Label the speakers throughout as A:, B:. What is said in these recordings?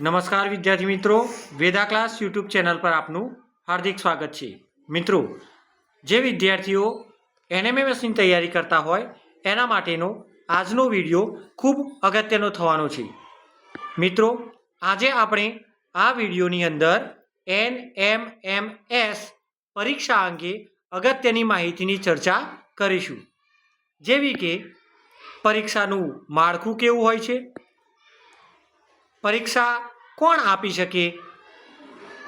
A: નમસ્કાર વિદ્યાર્થી મિત્રો. વેદા ક્લાસ યુટ્યુબ ચેનલ પર આપનું હાર્દિક સ્વાગત છે. મિત્રો, જે વિદ્યાર્થીઓ એનએમએમએસની તૈયારી કરતા હોય, એના માટેનો આજનો વીડિયો ખૂબ અગત્યનો થવાનો છે. મિત્રો, આજે આપણે આ વિડીયોની અંદર એન એમ એમ એસ પરીક્ષા અંગે અગત્યની માહિતીની ચર્ચા કરીશું. જેવી કે, પરીક્ષાનું માળખું કેવું હોય છે પરીક્ષા કોણ આપી શકે?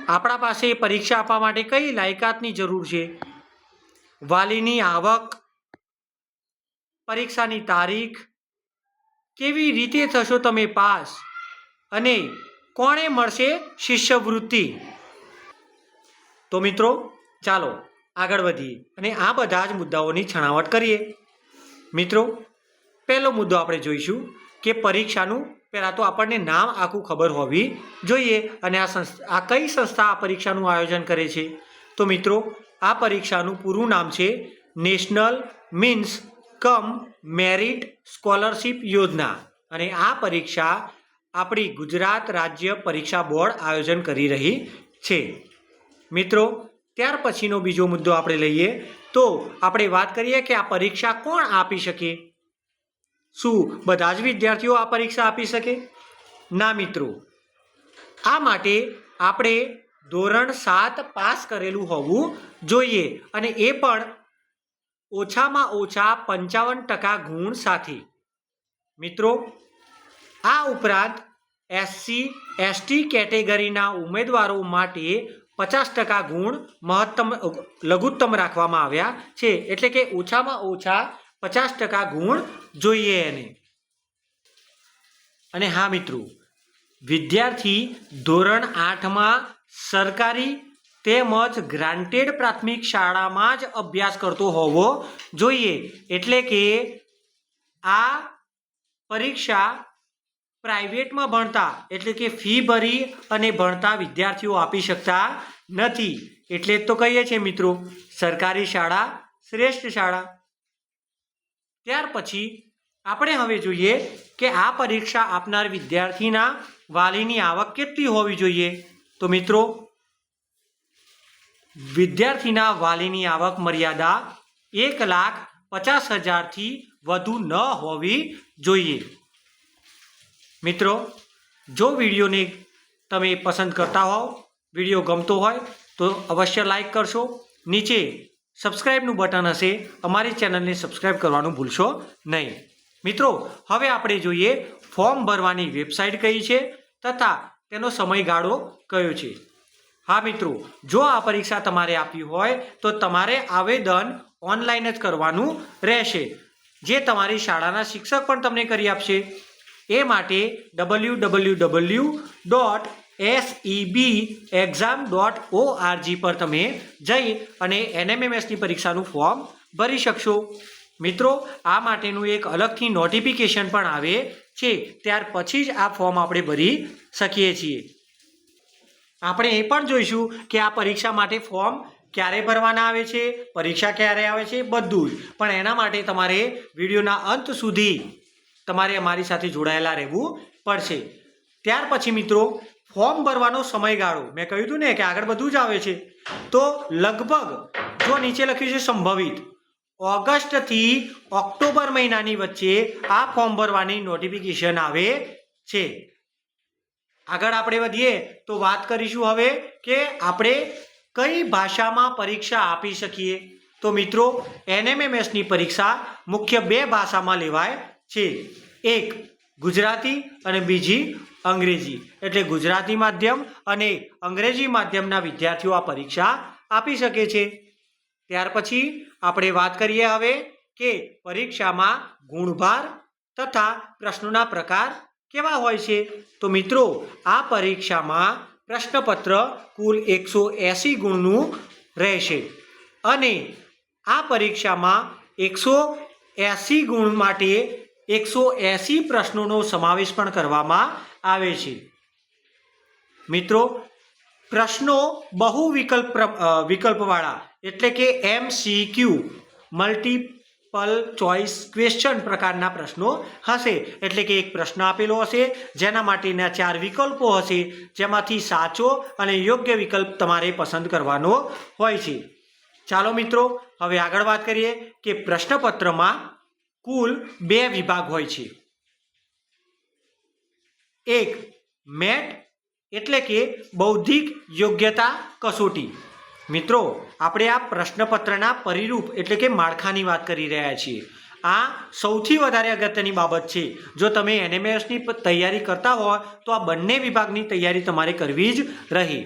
A: આપણા પાસે પરીક્ષા આપવા માટે કઈ લાયકાતની જરૂર છે? વાલીની આવક, પરીક્ષાની તારીખ, કેવી રીતે થશો તમે પાસ? અને કોણે મળશે શિષ્યવૃત્તિ? તો મિત્રો, ચાલો આગળ વધીએ અને આ બધા જ મુદ્દાઓની છણાવટ કરીએ. મિત્રો, પહેલો મુદ્દો આપણે જોઈશું. કે પરીક્ષાનું પહેલાં તો આપણને નામ આખું ખબર હોવી જોઈએ અને આ સંસ્થા આ કઈ સંસ્થા આ પરીક્ષાનું આયોજન કરે છે? તો મિત્રો, આ પરીક્ષાનું પૂરું નામ છે national means cum merit scholarship યોજના. અને આ પરીક્ષા આપણી ગુજરાત રાજ્ય પરીક્ષા બોર્ડ આયોજન કરી રહી છે. મિત્રો, ત્યાર પછીનો બીજો મુદ્દો આપણે લઈએ. તો આપણે વાત કરીએ કે આ પરીક્ષા કોણ આપી શકે? શું, બધા જ વિદ્યાર્થીઓ આ પરીક્ષા આપી શકે? ના મિત્રો. આ માટે આપણે ધોરણ સાત પાસ કરેલું હોવું જોઈએ અને એ પણ ઓછામાં ઓછા પંચાવન ટકા ગુણ સાથે. મિત્રો, આ ઉપરાંત એસસી, એસટી કેટેગરીના ઉમેદવારો માટે પચાસ ટકા ગુણ મહત્તમ, લઘુત્તમ રાખવામાં આવ્યા છે. એટલે કે ઓછામાં ઓછા પચાસ ટકા ગુણ જોઈએ એને. અને હા મિત્રો, વિદ્યાર્થી ધોરણ આઠમાં સરકારી તેમજ ગ્રાન્ટેડ પ્રાથમિક શાળામાં જ અભ્યાસ કરતો હોવો જોઈએ. એટલે કે આ પરીક્ષા પ્રાઇવેટમાં ભણતા, એટલે કે ફી ભરી અને ભણતા વિદ્યાર્થીઓ આપી શકતા નથી. એટલે તો કહીએ છીએ મિત્રો, સરકારી શાળા શ્રેષ્ઠ શાળા. ત્યાર પછી આપણે હવે જોઈએ કે આ પરીક્ષા આપનાર વિદ્યાર્થીના વાલીની આવક કેટલી હોવી જોઈએ. તો મિત્રો, વિદ્યાર્થીના વાલીની આવક મર્યાદા એક લાખ પચાસ હજારથી વધુ ન હોવી જોઈએ. મિત્રો, જો વિડીયોને તમે પસંદ કરતા હોવ, વીડિયો ગમતો હોય, તો અવશ્ય લાઈક કરશો. નીચે સબસ્ક્રાઈબનું બટન હશે. અમારી ચેનલને સબસ્ક્રાઈબ કરવાનું ભૂલશો નહીં. મિત્રો, હવે આપણે જોઈએ ફોર્મ ભરવાની વેબસાઇટ કઈ છે તથા તેનો સમયગાળો કયો છે. હા મિત્રો, જો આ પરીક્ષા તમારે આપવી હોય તો તમારે આવેદન ઓનલાઈન જ કરવાનું રહેશે, જે તમારી શાળાના શિક્ષક પણ તમને કરી આપશે. એ માટે W W W dot SEB exam dot ORG પર તમે જઈ અને એનએમએમએસની પરીક્ષાનું ફોર્મ ભરી શકશો. મિત્રો, આ માટેનું એક અલગથી નોટિફિકેશન પણ આવે છે. ત્યાર પછી જ આ ફોર્મ આપણે ભરી શકીએ છીએ. આપણે એ પણ જોઈશું કે આ પરીક્ષા માટે ફોર્મ ક્યારે ભરવાના આવે છે, પરીક્ષા ક્યારે આવે છે, બધું જ. પણ એના માટે તમારે વિડીયોના અંત સુધી તમારે અમારી સાથે જોડાયેલા રહેવું પડશે. ત્યાર પછી મિત્રો ફોર્મ ભરવાનો સમયગાળો. મેં કહ્યું હતું ને કે આગળ બધું જ આવે છે. તો લગભગ જો નીચે લખ્યું છે સંભવિત. ઓગસ્ટથી ઓક્ટોબર મહિનાની વચ્ચે આ ફોર્મ ભરવાની નોટિફિકેશન આવે છે. આગળ આપણે વધીએ તો વાત કરીશું હવે કે આપણે કઈ ભાષામાં પરીક્ષા આપી શકીએ. તો મિત્રો એનએમએમએસની પરીક્ષા મુખ્ય બે ભાષામાં લેવાય છે. એક ગુજરાતી અને બીજી અંગ્રેજી. એટલે ગુજરાતી માધ્યમ અને અંગ્રેજી માધ્યમના વિદ્યાર્થીઓ આ પરીક્ષા આપી શકે છે. ત્યાર પછી આપણે વાત કરીએ હવે કે પરીક્ષામાં ગુણભાર તથા પ્રશ્નોના પ્રકાર કેવા હોય છે. તો મિત્રો, આ પરીક્ષામાં પ્રશ્નપત્ર કુલ એકસો એંસી ગુણનું રહેશે અને આ પરીક્ષામાં એકસો એંસી ગુણ માટે એકસો એંસી પ્રશ્નોનો સમાવેશ પણ કરવામાં આવે છે. મિત્રો, પ્રશ્નો બહુ વિકલ્પ વિકલ્પવાળા એટલે કે M C Q multi multiple choice question પ્રકારના પ્રશ્નો હશે. એટલે કે એક પ્રશ્ન આપેલો હશે, જેના માટેના ચાર વિકલ્પો હશે, જેમાંથી સાચો અને યોગ્ય વિકલ્પ તમારે પસંદ કરવાનો હોય છે. ચાલો મિત્રો, હવે આગળ વાત કરીએ કે પ્રશ્નપત્રમાં કુલ બે વિભાગ હોય છે. એક મેટ, એટલે કે બૌદ્ધિક યોગ્યતા કસોટી. મિત્રો, આપણે આ પ્રશ્નપત્રના પરિરૂપ એટલે કે માળખાની વાત કરી રહ્યા છીએ. આ સૌથી વધારે અગત્યની બાબત છે. જો તમે એનએમએસની તૈયારી કરતા હોય, તો આ બંને વિભાગની તૈયારી તમારે કરવી જ રહી.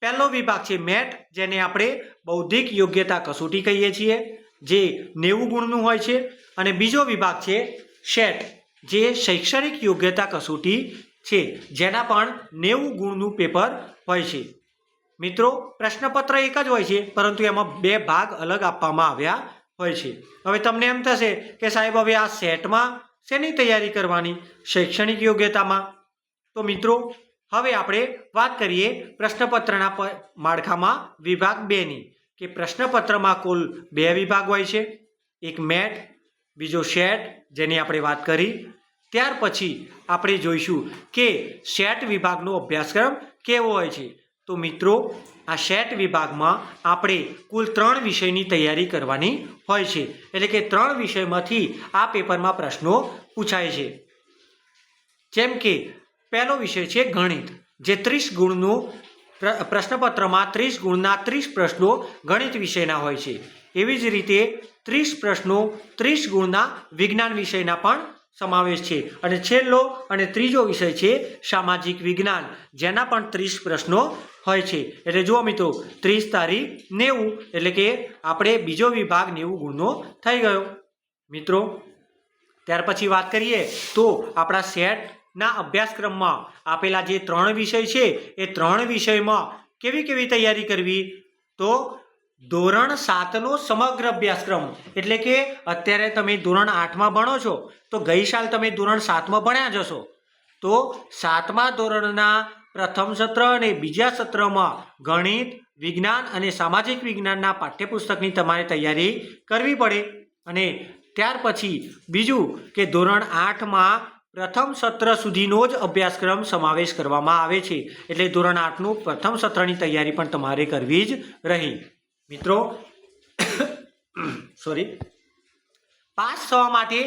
A: પહેલો વિભાગ છે મેટ, જેને આપણે બૌદ્ધિક યોગ્યતા કસોટી કહીએ છીએ, જે નેવું ગુણનું હોય છે. અને બીજો વિભાગ છે શેટ, જે શૈક્ષણિક યોગ્યતા કસોટી છે, જેના પણ નેવું ગુણનું પેપર હોય છે. મિત્રો, પ્રશ્નપત્ર એક જ હોય છે, પરંતુ એમાં બે ભાગ અલગ આપવામાં આવ્યા હોય છે. હવે તમને એમ થશે કે સાહેબ, હવે આ સેટમાં શેની તૈયારી કરવાની? શૈક્ષણિક યોગ્યતામાં? તો મિત્રો, હવે આપણે વાત કરીએ પ્રશ્નપત્રના માળખામાં વિભાગ બેની, કે પ્રશ્નપત્રમાં કુલ બે વિભાગ હોય છે. એક મેટ, બીજો શેટ, જેની આપણે વાત કરી. ત્યાર પછી આપણે જોઈશું કે શેટ વિભાગનો અભ્યાસક્રમ કેવો હોય છે. તો મિત્રો, આ શેટ વિભાગમાં આપણે કુલ ત્રણ વિષયની તૈયારી કરવાની હોય છે. એટલે કે ત્રણ વિષયમાંથી આ પેપરમાં પ્રશ્નો પૂછાય છે. જેમ કે, પહેલો વિષય છે ગણિત, જે ત્રીસ ગુણનું પ્ર- પ્રશ્નપત્રમાં ત્રીસ ગુણના ત્રીસ પ્રશ્નો ગણિત વિષયના હોય છે. એવી જ રીતે ત્રીસ પ્રશ્નો ત્રીસ ગુણના વિજ્ઞાન વિષયના પણ સમાવેશ છે. અને છેલ્લો અને ત્રીજો વિષય છે સામાજિક વિજ્ઞાન. જેના પણ ત્રીસ પ્રશ્નો હોય છે. એટલે જુઓ મિત્રો, ત્રીસ તારીખ નેવું, એટલે કે આપણે બીજો વિભાગ નેવું ગુણનો થઈ ગયો. મિત્રો, ત્યાર પછી વાત કરીએ તો આપણા સેટના અભ્યાસક્રમમાં આપેલા જે ત્રણ વિષય છે, એ ત્રણ વિષયમાં કેવી કેવી તૈયારી કરવી? તો ધોરણ સાતનો સમગ્ર અભ્યાસક્રમ. એટલે કે અત્યારે તમે ધોરણ આઠમાં ભણો છો, તો ગઈ સાલ તમે ધોરણ સાતમાં ભણ્યા જશો. તો સાતમા ધોરણના પ્રથમ સત્ર અને બીજા સત્રમાં ગણિત, વિજ્ઞાન અને સામાજિક વિજ્ઞાનના પાઠ્યપુસ્તકની તમારે તૈયારી કરવી પડે. અને ત્યાર પછી બીજું કે ધોરણ આઠમાં પ્રથમ સત્ર સુધીનો જ અભ્યાસક્રમ સમાવેશ કરવામાં આવે છે. એટલે ધોરણ આઠનું પ્રથમ સત્રની તૈયારી પણ તમારે કરવી જ રહી. મિત્રો સોરી પાસ થવા માટે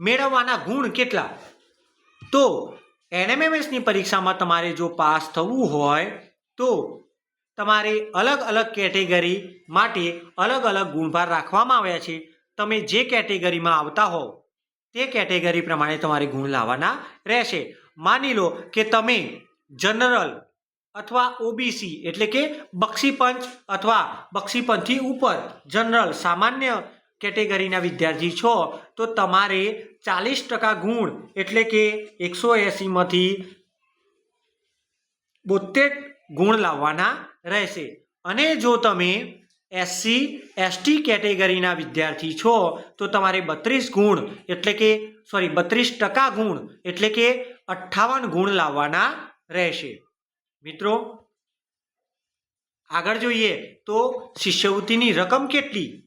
A: મેળવવાના ગુણ કેટલા? તો એનએમએમએસની પરીક્ષામાં તમારે જો પાસ થવું હોય, તો તમારે અલગ અલગ કેટેગરી માટે અલગ અલગ ગુણભાર રાખવામાં આવ્યા છે. તમે જે કેટેગરીમાં આવતા હો તે કેટેગરી પ્રમાણે તમારે ગુણ લાવવાના રહેશે. માની લો કે તમે જનરલ અથવા ઓબીસી એટલે કે બક્ષીપંચ અથવા બક્ષીપંચથી ઉપર. જનરલ સામાન્ય કેટેગરીના વિદ્યાર્થી છો, તો તમારે ચાલીસ ટકા ગુણ, એટલે કે એકસો એંસીમાંથી બોતેર ગુણ લાવવાના રહેશે. અને જો તમે એસસી એસટી કેટેગરીના વિદ્યાર્થી છો, તો તમારે બત્રીસ ગુણ, એટલે કે સોરી બત્રીસ ટકા ગુણ, એટલે કે અઠ્ઠાવન ગુણ લાવવાના રહેશે. મિત્રો, આગળ જોઈએ તો શિષ્યવૃત્તિની રકમ કેટલી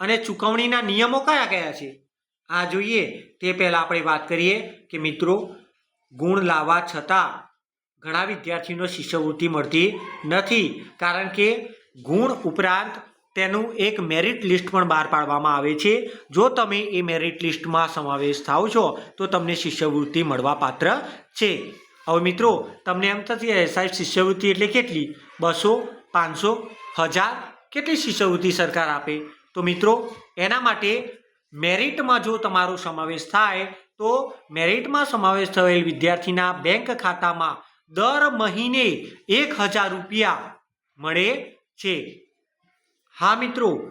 A: અને ચૂકવણીના નિયમો કયા કયા છે? આ જોઈએ. તે પહેલાં આપણે વાત કરીએ કે મિત્રો, ગુણ લાવવા છતાં ઘણા વિદ્યાર્થીઓને શિષ્યવૃત્તિ મળતી નથી કારણ કે ગુણ ઉપરાંત તેનું એક મેરિટ લિસ્ટ પણ બહાર પાડવામાં આવે છે. જો તમે એ મેરિટ લિસ્ટમાં સમાવેશ થાવ છો, તો તમને શિષ્યવૃત્તિ મળવા પાત્ર છે. હવે મિત્રો, તમને એમ થતી સાહેબ, શિષ્યવૃત્તિ એટલે કેટલી? બસો, પાંચસો, હજાર? કેટલી શિષ્યવૃત્તિ સરકાર આપે? તો મિત્રો, એના માટે મેરિટમાં જો તમારો સમાવેશ થાય, તો મેરિટમાં સમાવેશ થયેલ વિદ્યાર્થીના બેંક ખાતામાં દર મહિને એક હજાર રૂપિયા મળે છે. હા, મિત્રો,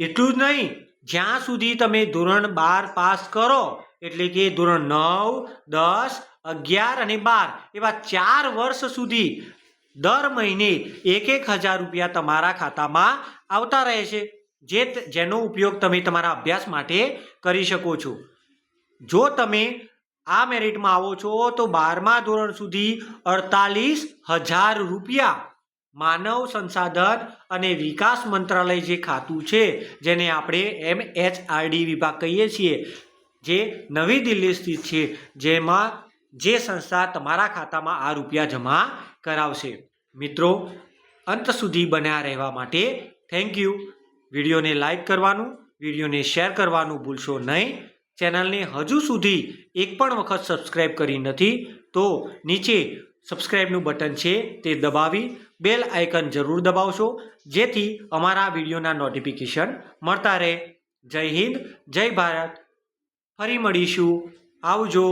A: એટલું જ નહીં. જ્યાં સુધી તમે ધોરણ બાર પાસ કરો, એટલે કે ધોરણ નવ, દસ અગિયાર અને બાર. એવા ચાર વર્ષ સુધી દર મહિને એક એક હજાર રૂપિયા તમારા ખાતામાં આવતા રહે છે, જે જેનો ઉપયોગ તમે તમારા અભ્યાસ માટે કરી શકો છો. જો તમે આ મેરિટમાં આવો છો, તો બારમા ધોરણ સુધી અડતાલીસ હજાર રૂપિયા માનવ સંસાધન અને વિકાસ મંત્રાલય જે ખાતું છે, જેને આપણે એમ એચ આરડી વિભાગ કહીએ છીએ, જે નવી દિલ્હી સ્થિત છે, જેમાં જે સંસ્થા તમારા ખાતામાં આ રૂપિયા જમા કરાવશે. મિત્રો, અંત સુધી બન્યા રહેવા માટે થેન્ક યુ વિડીયોને લાઇક કરવાનું, વિડીયોને શેર કરવાનું ભૂલશો નહીં. ચેનલને હજુ સુધી એક પણ વખત સબસ્ક્રાઈબ કરી નથી, તો નીચે સબસ્ક્રાઈબનું બટન છે તે દબાવી બેલ આઇકન જરૂર દબાવશો, જેથી અમારા વિડીયોના નોટિફિકેશન મળતા રહે. જય હિન્દ, જય ભારત. ફરી મળીશું. આવજો.